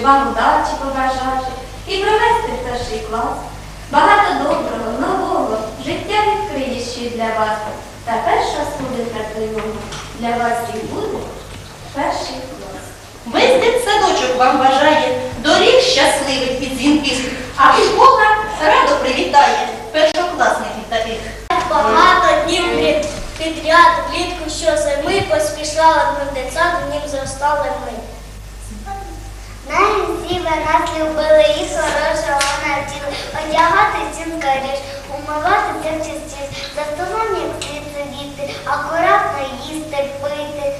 вам удачі побажати і провести в перший клас. Багато доброго, нового життя відкриє ще для вас. Та перша сходинка до для вас і буде перший клас. Весь дитсадочок вам бажає доріг щасливих і дзвінких, а школа радо привітає першокласників таких. Багато днів під- підряд влітку щозими поспішали ми в дитсад, в нім зростали ми. Діви нас любили і хорошого наділи, одягати цін каріш, умивати цим частіше, за столом як слід сидіти, акуратно їсти, пити.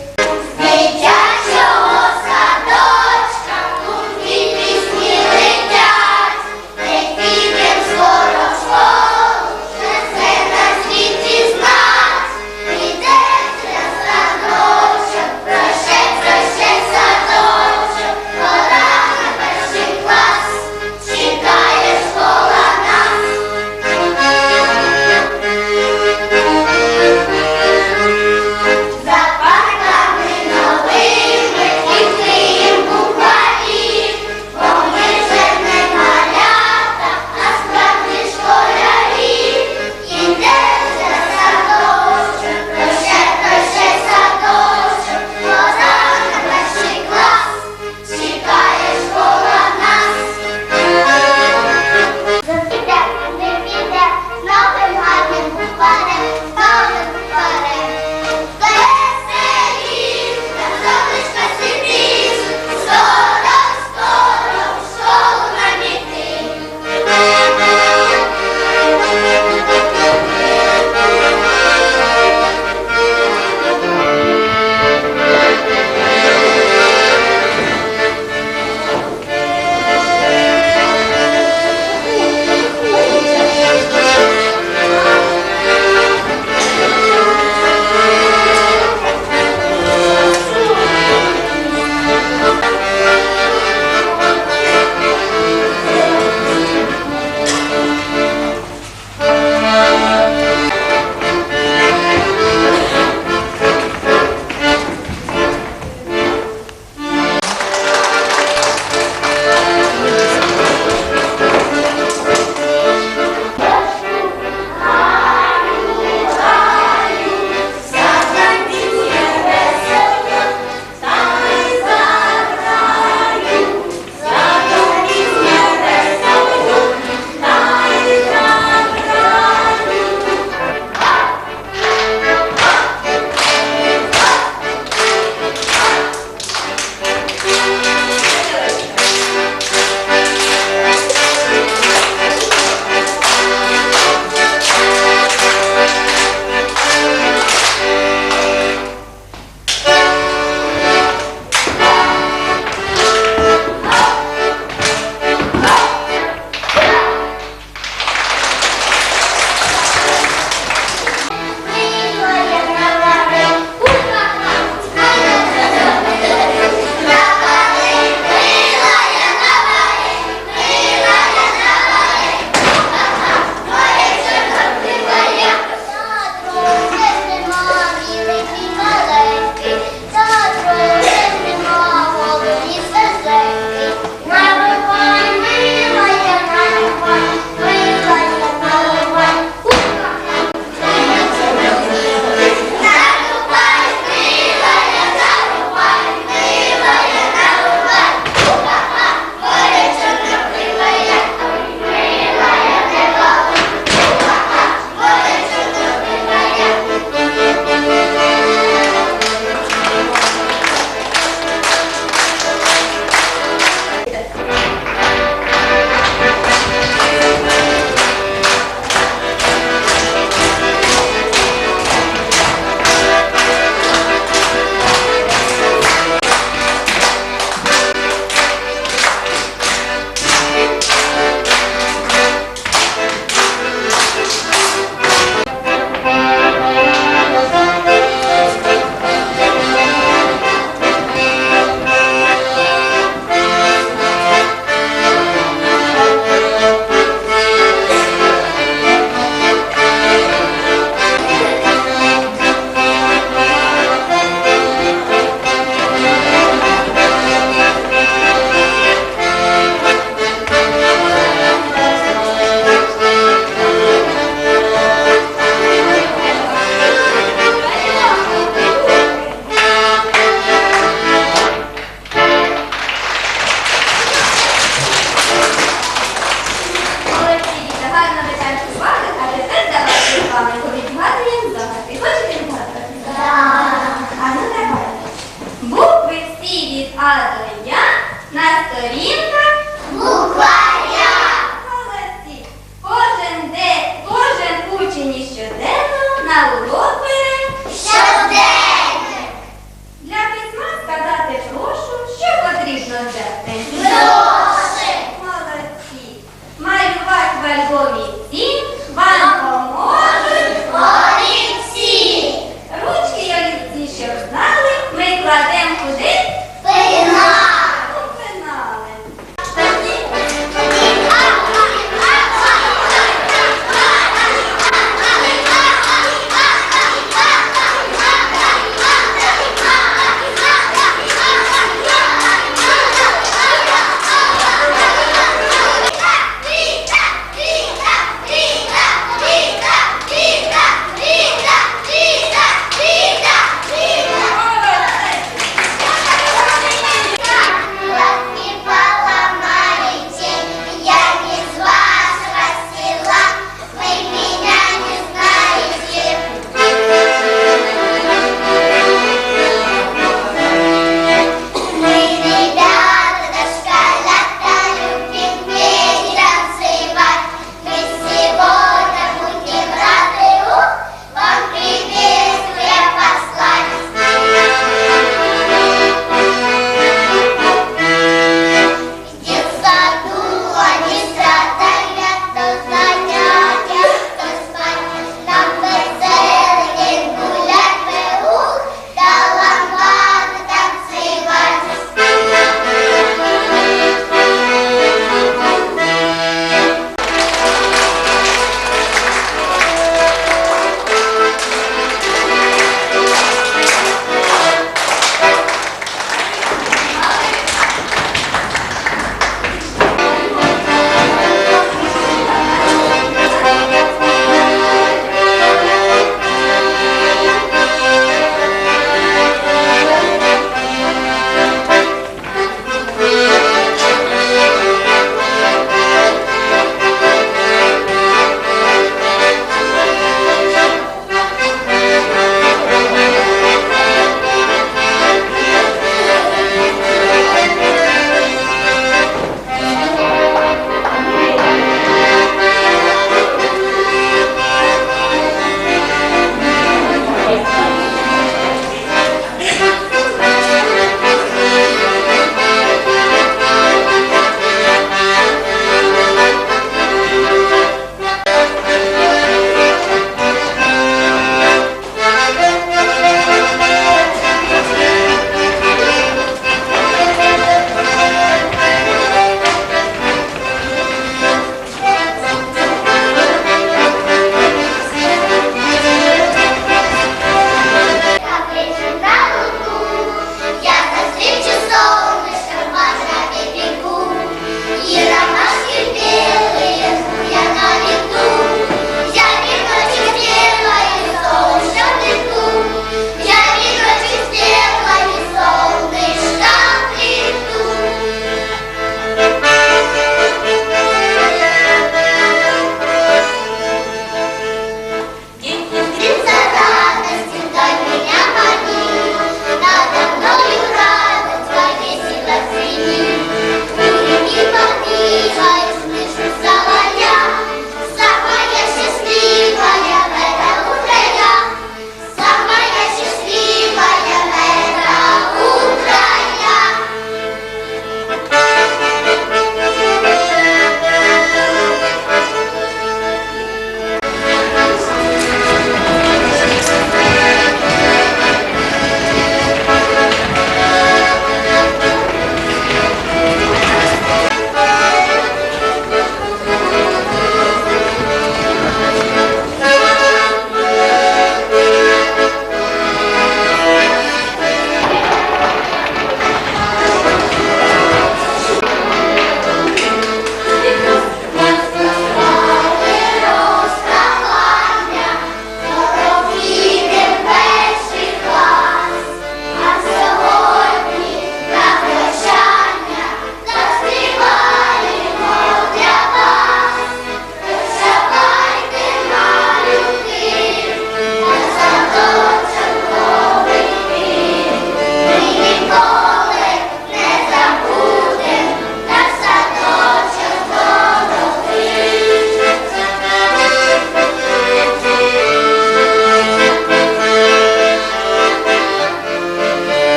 але я на сторінках буква.